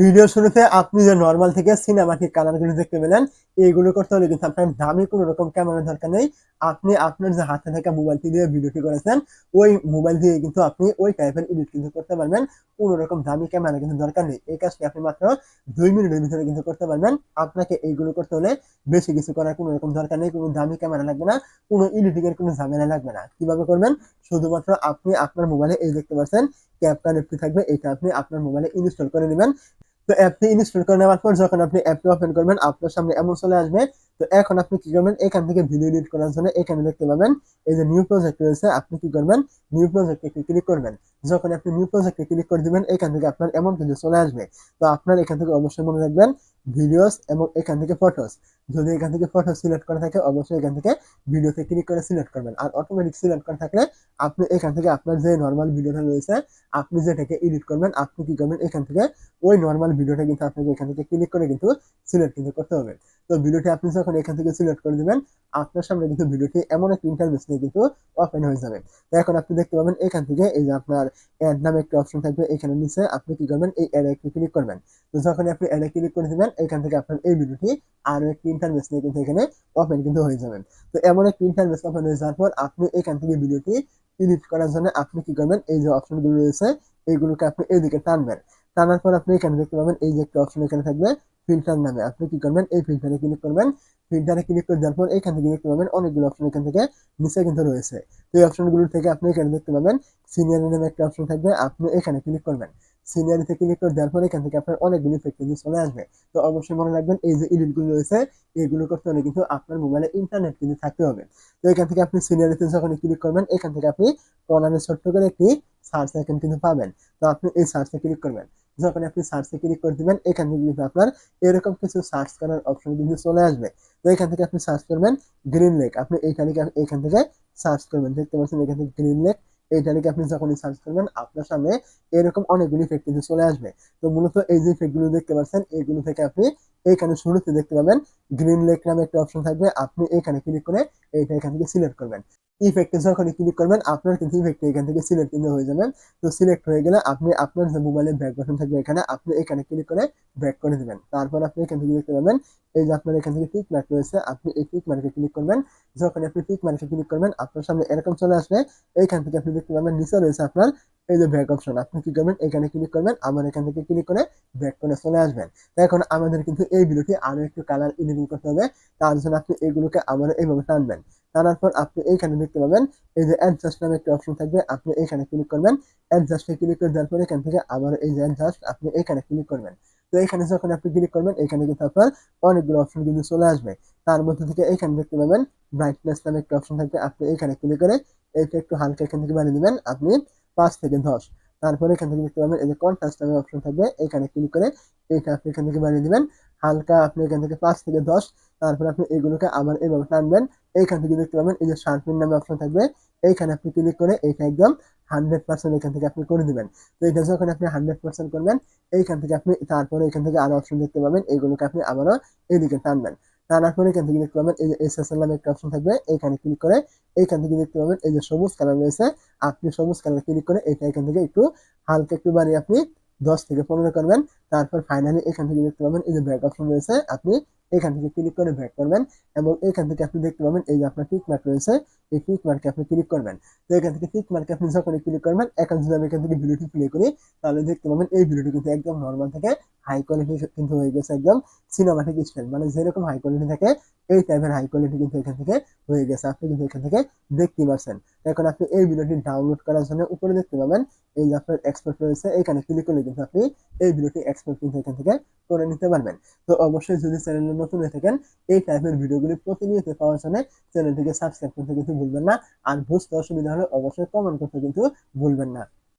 Video শুরুতে আপনি যে নর্মাল থেকে সিনেমাটিক কালারগুলো দেখতে পেলেন, এইগুলো করতে হলে কিন্তু আপনার দামি কোনো রকম ক্যামেরার দরকার নেই। আপনি আপনার যে হাতে থাকা মোবাইলটি দিয়ে ভিডিওটি করেছেন, ওই মোবাইল দিয়ে কিন্তু আপনি ওই টাইপের এডিট কিন্তু করতে পারবেন। কোনো রকম দামি ক্যামেরা কিন্তু দরকার নেই। এই কাজটি আপনি মাত্র দুই মিনিটের ভিতরে কিন্তু করতে পারবেন। আপনাকে এইগুলো করতে হলে বেশি কিছু করার কোনো রকম দরকার নেই। কোনো দামি ক্যামেরা লাগবে না, কোনো এডিটিং এর কোনো ঝামেলা লাগবে না। কীভাবে করবেন? শুধুমাত্র আপনি আপনার মোবাইলে এই দেখতে পাচ্ছেন ক্যাপকার অ্যাপটি থাকবে, এটা আপনি আপনার মোবাইলে ইনস্টল করে নেবেন। তো অ্যাপটি ইনস্টল করে নেওয়ার পর যখন আপনি অ্যাপটি ওপেন করবেন, আপনার সামনে এমন চলে আসবে, তো এখন আপনি কি করবেন, এখান থেকে ভিডিও এডিট করার জন্য এখানে দেখতে পাবেন, এই যে নিউ প্রজেক্ট রয়েছে, আপনি কি করবেন নিউ প্রজেক্টে ক্লিক করবেন। যখন আপনি নিউ প্রজেক্টে ক্লিক করে দিবেন, এখান থেকে আপনার এমন ভিডিও চলে আসবে। তো আপনার এখান থেকে অবশ্যই মনে রাখবেন ভিডিওস এবং এখান থেকে ফটোস যদি এখান থেকে ফটো সিলেক্ট করা থাকে, অবশ্যই এখান থেকে ভিডিওতে ক্লিক করে সিলেক্ট করবেন। আর অটোমেটিক সিলেক্ট করা থাকলে আপনি এখান থেকে আপনার যে নর্মাল ভিডিওটা রয়েছে, আপনি যেটাকে এডিট করবেন, আপনি কি করবেন, এখান থেকে ওই নর্মাল ভিডিওটা কিন্তু আপনাকে এখান থেকে ক্লিক করে কিন্তু সিলেক্ট কিন্তু করতে হবে। তো ভিডিওটি আপনি যখন এখান থেকে সিলেক্ট করে দিবেন, আপনার সামনে কিন্তু ভিডিওটি এমন একটা ইন্টারভেস নিয়ে কিন্তু ওপেন হয়ে যাবে। তো এখন আপনি দেখতে পাবেন এখান থেকে এই যে আপনার অ্যাড নামে একটা অপশন থাকবে, এখানে নিচে আপনি কি করবেন, এই অ্যাডে ক্লিক করবেন। তো যখন আপনি অ্যাডে ক্লিক করে দিবেন, এখান থেকে আপনার এই ভিডিওটি আরও একটি ইন্টারভেস নিয়ে কিন্তু এখানে ওপেন কিন্তু হয়ে যাবেন। তো এমন একটি ইন্টারভেস ওপেন হয়ে যাওয়ার পর আপনি এখান থেকে ভিডিওটি এডিট করার জন্য আপনি কি করবেন? এই যে অপশনগুলো রয়েছে এইগুলোকে আপনি এইদিকে টানবেন। টানার পর আপনি এখানে দেখতে পাবেন এই যে একটা অপশন এখানে থাকবে ফিল্টার নামে। আপনি কি করবেন? এই ফিল্টারে ক্লিক করবেন। ফিল্টারে ক্লিক করে দেওয়ার পর এখান থেকে দেখতে পাবেন অনেকগুলো অপশন এখান থেকে নিচে কিন্তু রয়েছে। তো এই অপশনগুলো থেকে আপনি এখানে দেখতে পাবেন সিনিয়র নামে একটা অপশন থাকবে, আপনি এখানে ক্লিক করবেন। সিনিয়রিতে ক্লিক করে দেওয়ার পর এখান থেকে আপনার অনেকগুলো কিন্তু চলে আসবে। তো অবশ্যই মনে রাখবেন, এই যে এডিটগুলো রয়েছে, এগুলো করতে হলে কিন্তু আপনার মোবাইলে ইন্টারনেট কিন্তু থাকতে হবে। তো এখান থেকে আপনি সিনিয়রিতে যখন ক্লিক করবেন, এখান থেকে আপনি কর্নারে ছোট্ট করে একটি সার্চ আইকন কিন্তু পাবেন। তো আপনি এই সার্চে ক্লিক করবেন। যখন আপনি সার্চে ক্লিক করে দিবেন, এখান থেকে কিন্তু আপনার এরকম কিছু সার্চ করার অপশন কিন্তু চলে আসবে। তো এখান থেকে আপনি সার্চ করবেন গ্রিন লেক আপনি এইখানে এখান থেকে সার্চ করবেন। দেখতে পাচ্ছেন এখান থেকে গ্রিন লেক এইটা নিয়ে আপনি যখন সার্চ করবেন, আপনার সামনে এরকম অনেকগুলি ইফেক্ট কিন্তু চলে আসবে। তো মূলত এই যে ইফেক্টগুলো দেখতে পাচ্ছেন এইগুলো থেকে আপনি এইখানে শুরুতে দেখতে পাবেন গ্রিন লেক নামে একটা অপশন থাকবে। আপনি এখানে ক্লিক করে এইটা এখান থেকে সিলেক্ট করবেন। ইফেক্টে যখন ক্লিক করবেন, আপনার কিন্তু ইফেক্ট এখান থেকে সিলেক্ট কিন্তু হয়ে যাবেন তো সিলেক্ট হয়ে গেলে আপনি আপনার যে মোবাইলের ব্যাক বাটন থাকবে এখানে, আপনি এখানে ক্লিক করে ব্যাক করে দেবেন। তারপর আপনি এখান থেকে দেখতে পাবেন, এই যে আপনার এখান থেকে টিক মার্ক রয়েছে, আপনি এই টিক মার্কে ক্লিক করবেন। যখন আপনি টিক মার্কে ক্লিক করবেন, আপনার সামনে এরকম চলে আসবে। এইখান থেকে আপনি দেখতে পাবেন, নিচে রয়েছে আপনার এই যে ব্যাক অপশন আপনি কি করবেন? এখানে ক্লিক করবেন, আমার এখান থেকে ক্লিক করে ব্যাক করে চলে আসবেন। এখন আমাদের কিন্তু এই ভিডিওটি আরও একটু কালার এডিটিং করতে হবে। তার জন্য আপনি এইগুলোকে আবার এইভাবে টানবেন। টানার পর আপনি এইখানে দেখতে পাবেন, এই যে অ্যাডজাস্ট নামে একটা অপশন থাকবে, আপনি এইখানে ক্লিক করবেন। অ্যাডজাস্টে ক্লিক করে দেওয়ার পর এখান থেকে আবার এই যে অ্যাডজাস্ট আপনি এইখানে ক্লিক করবেন। তো এখানে যখন আপনি ক্লিক করবেন, এখানে কিন্তু আপনার অনেকগুলো অপশন কিন্তু চলে আসবে। তার মধ্যে থেকে এখানে দেখতে পাবেন ব্রাইটনেস নামে একটা অপশন থাকবে। আপনি এখানে ক্লিক করে এইটা একটু হালকা এখান থেকে বানিয়ে দেবেন। আপনি পাঁচ থেকে দশ। তারপরে এখান থেকে দেখতে পাবেন এই যে কন্ট্রাস্ট নামে অপশন থাকবে। এখানে ক্লিক করে এইটা আপনি এখান থেকে বানিয়ে দেবেন। হালকা আপনি এখান থেকে পাঁচ থেকে দশ, তারপরে আপনি এগুলোকে আবার এইভাবে টানবেন। এইখান থেকে দেখতে পাবেন এই যে শার্পিন নামে অপশন থাকবে। এইখানে আপনি ক্লিক করে এইটা একদম হান্ড্রেড পার্সেন্ট এখান থেকে আপনি করে দেবেন। তো এটা যখন আপনি হান্ড্রেড পার্সেন্ট করবেন, এইখান থেকে আপনি তারপরে এখান থেকে আরও অপশন দেখতে পাবেন। এইগুলোকে আপনি আবারও এইদিকে টানবেন। টানার পরে এখান থেকে দেখতে পাবেন এই যে এস এস এল নামে একটা অপশন থাকবে। এইখানে ক্লিক করে এইখান থেকে দেখতে পাবেন এই যে সবুজ কালার রয়েছে। আপনি সবুজ কালার ক্লিক করে এটা এখান থেকে একটু হালকা একটু বাড়িয়ে আপনি দশ থেকে পনেরো করবেন। তারপর ফাইনালি এখান থেকে দেখতে পাবেন এই যে ব্যাক অপশন রয়েছে। আপনি এখান থেকে ক্লিক করে ব্যাক করবেন এবং এখান থেকে আপনি দেখতে পাবেন এই যে আপনার টিক মার্ক রয়েছে, এই টিক মার্কে আপনি ক্লিক করবেন। তো এখান থেকে টিক মার্কে আপনি যখন ক্লিক করবেন, এখন যদি আমি এখান থেকে ভিডিওটি প্লে করি, তাহলে দেখতে পাবেন এই ভিডিওটি কিন্তু একদম নর্মাল থেকে হাই কোয়ালিটি কিন্তু হয়ে গেছে, একদম সিনেমাটিক স্টাইল মানে যেরকম হাই কোয়ালিটি থাকে, এই টাইপের হাই কোয়ালিটি কিন্তু এখান থেকে হয়ে গেছে। আপনি কিন্তু এখান থেকে দেখতে পাচ্ছেন এখন আপনি এই ভিডিওটি ডাউনলোড করার জন্য উপরে দেখতে পাবেন, এই যে আপনার এক্সপোর্ট রয়েছে, এখানে ক্লিক করলে কিন্তু আপনি এই ভিডিওটি এক্সপোর্ট কিন্তু এখান থেকে করে নিতে পারবেন। তো অবশ্যই যদি চ্যানেলে নতুন হয়ে থাকেন, এই টাইপের ভিডিওগুলি প্রতিনিয়ত পাওয়ার জন্য চ্যানেলটিকে সাবস্ক্রাইব করতে কিন্তু ভুলবেন না। আর বুঝতে অসুবিধা হলে অবশ্যই কমেন্ট করতে কিন্তু ভুলবেন না।